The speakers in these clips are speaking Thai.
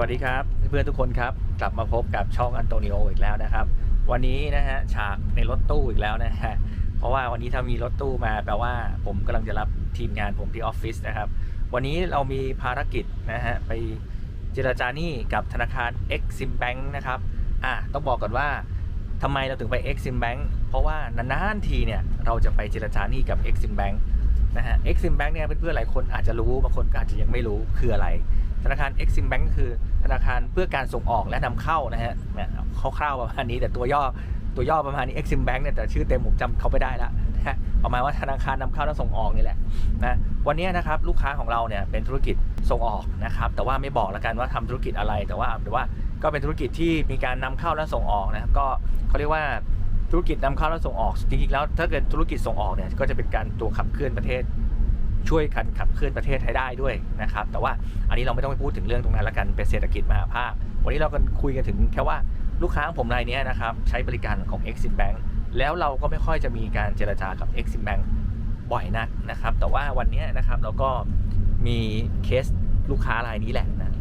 วัสดีครับเพื่อนทุกคนครับ กลับมาพบกับช่องอันโตนิโออีกแล้วนะครับ วันนี้นะฮะฉากในรถตู้อีกแล้วนะฮะเพราะว่าวันนี้ถ้ามีรถตู้มาแปลว่าผมกำลังจะรับทีมงานผมที่ออฟฟิศนะครับ วันนี้เรามีภารกิจนะฮะไปเจรจานี้กับธนาคาร Exim Bank นะครับอะต้องบอกก่อนว่าทำไมเราถึงไป Exim Bank เพราะว่านานๆทีเนี่ยเราจะไปเจรจานี้กับ Exim Bank นะฮะ Exim Bank เนี่ยเพื่อนๆหลายคนอาจจะรู้บางคนก็อาจจะยังไม่รู้คืออะไรธนาคาร Exim Bank ก็คือ ธนาคารเพื่อการส่งออกและนำเข้านะฮะเนี่ยคร่าวๆประมาณนี้แต่ตัวย่อตัวย่อประมาณนี้ Exim Bank เนี่ยแต่ชื่อเต็มผมจำเขาไม่ได้ละนะประมาณว่าธนาคารนำเข้าและส่งออกนี่แหละนะวันนี้นะครับลูกค้าของเราเนี่ยเป็นธุรกิจส่งออกนะครับแต่ว่าไม่บอกแล้วกันว่าทำธุรกิจอะไรแต่ว่าแต่ว่าก็เป็นธุรกิจที่มีการนำเข้าและส่งออกนะครับก็เขาเรียกว่าธุรกิจนำเข้าและส่งออกจริงๆแล้วถ้าเกิดธุรกิจส่งออกเนี่ยก็จะเป็นการตัวขับเคลื่อนประเทศ ช่วยกันขับเคลื่อนประเทศให้ได้ด้วยนะครับ แต่ว่าอันนี้เราไม่ต้องไปพูดถึงเรื่องตรงนั้นละกันเป็นเศรษฐกิจมหาภาค วันนี้เรากันคุยกันถึงแค่ว่าลูกค้าของผมรายนี้นะครับใช้บริการของ Exim Bank แล้วเราก็ไม่ค่อยจะมีการเจรจากับ Exim Bank บ่อยนักนะครับ แต่ว่าวันนี้นะครับเราก็มีเคสลูกค้ารายนี้แหละนะ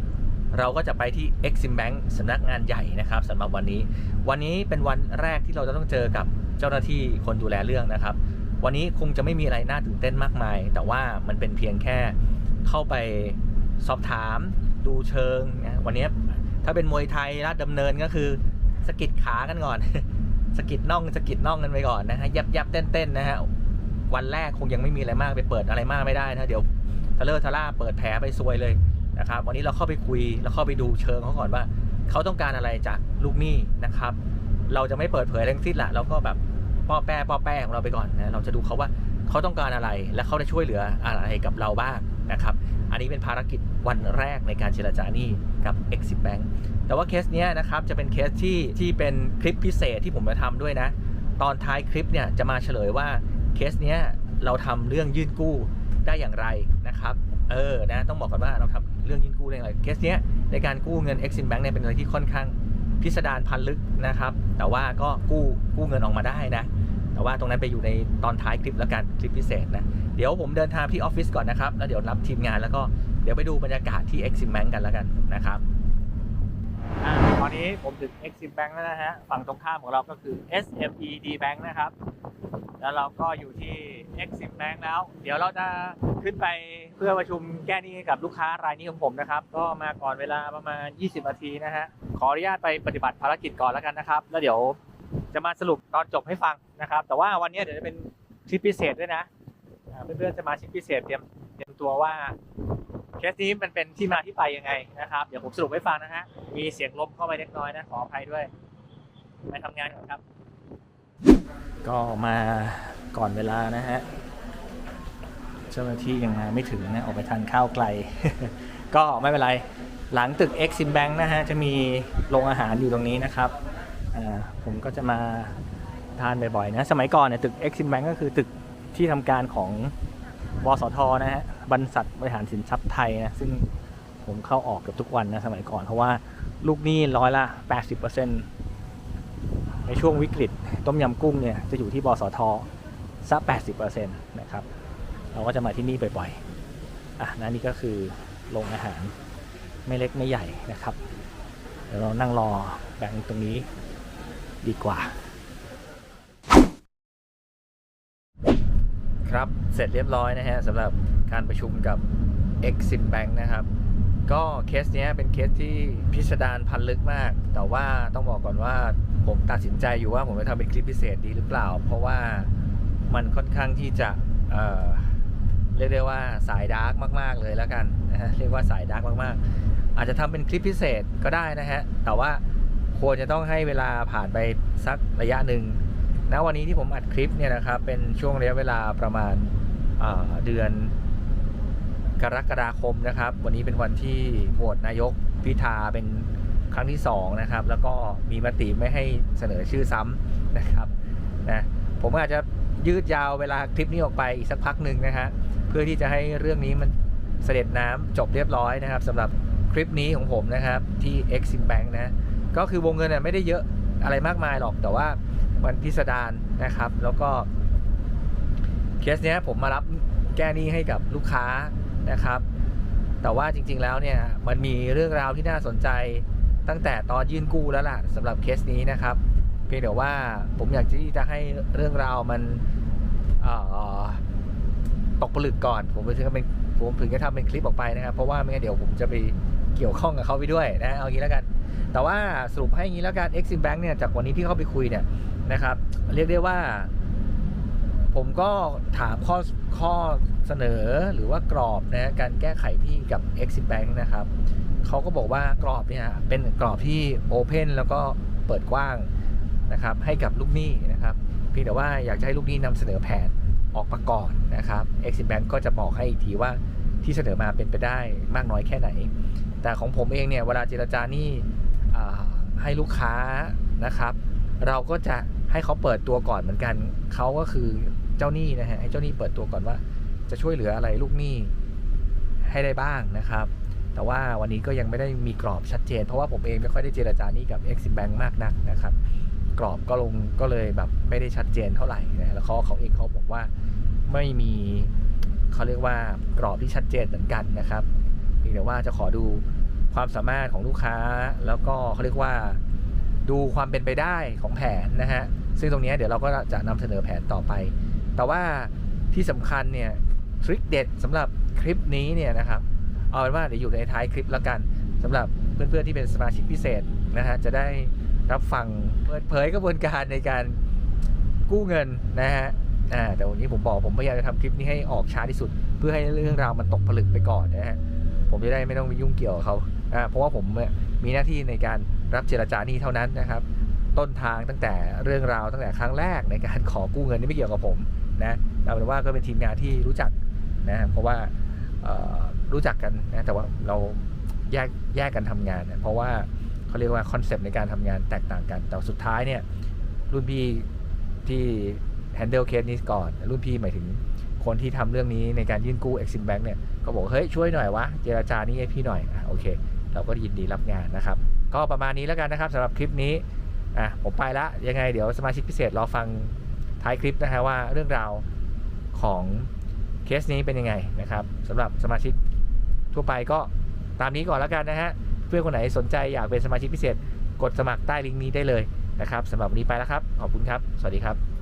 เราก็จะไปที่ Exim Bank สำนักงานใหญ่นะครับสำหรับวันนี้ วันนี้เป็นวันแรกที่เราจะต้องเจอกับเจ้าหน้าที่คนดูแลเรื่องนะครับ วันนี้คงจะไม่มีอะไรน่าตื่นเต้นมากมาย แต่ว่ามันเป็นเพียงแค่เข้าไปสอบถาม ดูเชิงนะวันนี้ถ้าเป็นมวยไทยลาดดำเนินก็คือสกิดขากันก่อนสกิดน่องสกิดน่องกันไปก่อนนะฮะยับยับเต้นเต้นๆนะฮะวันแรกคงยังไม่มีอะไรมากไปเปิดอะไรมากไม่ได้นะเดี๋ยวทะเลอร์ทะล่าเปิดแผลไปซวยเลยนะครับวันนี้เราเข้าไปคุยแล้วเข้าไปดูเชิงเขาก่อนว่าเขาต้องการอะไรจากลูกหนี้นะครับ เราจะไม่เปิดเผยอะไรทั้งสิ้นละเราก็แบบ ป้อแป้ป้อแป้ของเราไปก่อนนะเราจะดูเขาว่าเขาต้องการอะไรและเขาได้ช่วยเหลืออะไรกับเราบ้างนะครับ อันนี้เป็นภารกิจวันแรกในการเจรจาหนี้กับ Exim Bank แต่ว่าเคสเนี้ยนะครับจะเป็นเคสที่ที่เป็นคลิปพิเศษที่ผมจะทำด้วยนะ ตอนท้ายคลิปเนี่ยจะมาเฉลยว่าเคสเนี้ยเราทำเรื่องยื่นกู้ได้อย่างไรนะครับ เออนะต้องบอกกันว่าเราทำเรื่องยื่นกู้ได้อย่างไรเคสเนี้ยในการกู้เงิน Exim Bank เนี่ยเป็นอะไรที่ค่อนข้าง พิสดารพันลึกนะครับ แต่ว่าก็กู้กู้เงินออกมาได้นะ แต่ว่าตรงนั้นไปอยู่ในตอนท้ายคลิปแล้วกันคลิปพิเศษนะ เดี๋ยวผมเดินทางที่ออฟฟิศก่อนนะครับ แล้วเดี๋ยวรับทีมงานแล้วก็เดี๋ยวไปดูบรรยากาศที่ Exim Bank กันแล้วกันนะครับตอนนี้ผมถึง Exim Bank แล้วนะฮะ ฝั่งตรงข้ามของเราก็คือ SMED Bank นะครับ แล้วเราก็อยู่ที่ Exim Bank แล้ว เดี๋ยวเราจะขึ้นไปเพื่อประชุมแก้หนี้ให้กับลูกค้ารายนี้ของผมนะครับ ก็มาก่อนเวลาประมาณ 20 นาทีนะฮะ ขออนุญาตไปปฏิบัติภารกิจก่อนแล้วกันนะครับ แล้วเดี๋ยวจะมาสรุปตอนจบให้ฟังนะครับ แต่ว่าวันนี้เดี๋ยวจะเป็นทริปพิเศษด้วยนะเพื่อนๆจะมาทริปพิเศษเตรียมเตรียมตัวว่าเคสนี้มันเป็นที่มาที่ไปยังไงนะครับ เดี๋ยวผมสรุปให้ฟังนะฮะ มีเสียงลบเข้าไปเล็กน้อยนะขออภัยด้วย ไปทำงานก่อนครับ ก็มาก่อนเวลานะฮะ เจ้าหน้าที่ยังมาไม่ถึงนะ ออกไปทานข้าวไกล ก็ไม่เป็นไร หลังตึก Exim Bank นะฮะ จะมีโรงอาหารอยู่ตรงนี้นะครับ ผมก็จะมาทานบ่อยๆนะ สมัยก่อนเนี่ยตึก Exim Bank ก็คือตึกที่ทำการของวสทนะฮะบรรษัทบริหารสินทรัพย์ไทยนะ ซึ่งผมเข้าออกเกือบทุกวันนะ สมัยก่อนเพราะว่าลูกหนี้ร้อยละ 80% ในช่วงวิกฤตต้มยำกุ้งเนี่ยจะอยู่ที่บสทสัก80%นะครับ เราก็จะมาที่นี่บ่อยๆ อะนะนี่ก็คือโรงอาหารไม่เล็กไม่ใหญ่นะครับ เดี๋ยวเรานั่งรอแบงค์ตรงนี้ดีกว่า ครับเสร็จเรียบร้อยนะฮะสำหรับการประชุมกับ Exim Bank นะครับ ก็เคสเนี้ยเป็นเคสที่พิสดารพันลึกมาก แต่ว่าต้องบอกก่อนว่า ผมตัดสินใจอยู่ว่าผมจะทำเป็นคลิปพิเศษดีหรือเปล่า เพราะว่ามันค่อนข้างที่จะเเรียกได้ว่าสายดาร์กมาก ๆ เลยแล้วกันนะฮะเรียกว่าสายดาร์กมากๆ อาจจะทำเป็นคลิปพิเศษก็ได้นะฮะ แต่ว่าควรจะต้องให้เวลาผ่านไปสักระยะหนึ่งณวันนี้ที่ผมอัดคลิปเนี่ยนะครับเป็นช่วงระยะเวลาประมาณเเดือนกรกฎาคมนะครับ วันนี้เป็นวันที่โหวตนายกพิธาเป็น ครั้งที่สองนะครับแล้วก็มีมติไม่ให้เสนอชื่อซ้ำนะครับนะผมอาจจะยืดยาวเวลาคลิปนี้ออกไปอีกสักพักหนึ่งนะฮะเพื่อที่จะให้เรื่องนี้มันเสด็จน้ำจบเรียบร้อยนะครับสำหรับคลิปนี้ของผมนะครับที่ Exim Bank นะก็คือวงเงินน่ะไม่ได้เยอะอะไรมากมายหรอกแต่ว่ามันพิสดารนะครับ แล้วก็เคสเนี้ยผมมารับแก้หนี้ให้กับลูกค้านะครับ แต่ว่าจริงๆแล้วเนี่ยมันมีเรื่องราวที่น่าสนใจ ตั้งแต่ตอนยื่นกู้แล้วล่ะสำหรับเคสนี้นะครับ เพียงแต่ว่าผมอยากที่จะให้เรื่องราวมันตกผลึกก่อน ผมถึงจะเป็นผมถึงจะทำเป็นคลิปออกไปนะครับ เพราะว่าไม่งั้นเดี๋ยวผมจะไปเกี่ยวข้องกับเขาไปด้วยนะเอางี้แล้วกัน แต่ว่าสรุปให้งี้แล้วกัน Exim Bank เนี่ยจากวันนี้ที่เข้าไปคุยเนี่ยนะครับ เรียกได้ว่า ผมก็ถามข้อข้อเสนอหรือว่ากรอบนะการแก้ไขที่กับ Exim Bank นะครับเขาก็บอกว่ากรอบเนี่ยเป็นกรอบที่โอเพนแล้วก็เปิดกว้างนะครับให้กับลูกหนี้นะครับเพียงแต่ว่าอยากจะให้ลูกหนี้นำเสนอแผนออกมาก่อนนะครับ Exim Bank ก็จะบอกให้อีกทีว่าที่เสนอมาเป็นไปได้มากน้อยแค่ไหน แต่ของผมเองเนี่ยเวลาเจรจานี่ให้ลูกค้านะครับ เราก็จะให้เขาเปิดตัวก่อนเหมือนกัน เขาก็คือ เจ้าหนี้นะฮะให้เจ้าหนี้เปิดตัวก่อนว่า จะช่วยเหลืออะไรลูกหนี้ให้ได้บ้างนะครับ แต่ว่าวันนี้ก็ยังไม่ได้มีกรอบชัดเจน เพราะว่าผมเองไม่ค่อยได้เจรจาหนี้กับ Exim Bank มากนักนะครับ กรอบก็ลงก็เลยแบบไม่ได้ชัดเจนเท่าไหร่นะแล้วเขาเขาเองเขาบอกว่าไม่มีเขาเรียกว่ากรอบที่ชัดเจนเหมือนกันนะครับเพียงแต่ว่าจะขอดูความสามารถของลูกค้าแล้วก็เขาเรียกว่าดูความเป็นไปได้ของแผนนะฮะซึ่งตรงนี้เดี๋ยวเราก็จะนำเสนอแผนต่อไป แต่ว่าที่สำคัญเนี่ยทริคเด็ดสำหรับคลิปนี้เนี่ยนะครับ เอาเป็นว่าเดี๋ยวอยู่ในท้ายคลิปแล้วกันสำหรับเพื่อนๆที่เป็นสมาชิกพิเศษนะฮะจะได้รับฟังเปิดเผยกระบวนการในการกู้เงินนะฮะอ่าแต่วันนี้ผมบอกผมพยายามจะทำคลิปนี้ให้ออกช้าที่สุด เพื่อให้เรื่องราวมันตกผลึกไปก่อนนะฮะผมจะได้ไม่ต้องไปยุ่งเกี่ยวกับเขาอ่าเพราะว่าผมมีหน้าที่ในการรับเจรจานี้เท่านั้นนะครับ ต้นทางตั้งแต่เรื่องราวตั้งแต่ครั้งแรกในการขอกู้เงินนี่ไม่เกี่ยวกับผมนะเอาเป็นว่าก็เป็นทีมงานที่รู้จักนะเพราะว่ารู้จักกันนะแต่ว่าเราแยกแยกกันทำงานเนี่ยเพราะว่าเขาเรียกว่าคอนเซปต์ในการทำงานแตกต่างกัน แต่สุดท้ายเนี่ยรุ่นพี่ที่ handle เคสนี้ก่อน รุ่นพี่หมายถึงคนที่ทำเรื่องนี้ในการยื่นกู้ Exim Bank เนี่ยก็บอกเฮ้ยช่วยหน่อยวะเจราจานี่ให้พี่หน่อยอะโอเค เราก็ยินดีรับงานนะครับ ก็ประมาณนี้แล้วกันนะครับสำหรับคลิปนี้ อะผมไปละยังไงเดี๋ยวสมาชิกพิเศษรอฟังท้ายคลิปนะฮะว่าเรื่องราวของเคสนี้เป็นยังไงนะครับสำหรับสมาชิกทั่วไปก็ตามนี้ก่อนแล้วกันนะฮะเพื่อนคนไหนสนใจอยากเป็นสมาชิกพิเศษ กดสมัครใต้ลิงก์นี้ได้เลยนะครับสำหรับวันนี้ไปแล้วครับ ขอบคุณครับ สวัสดีครับ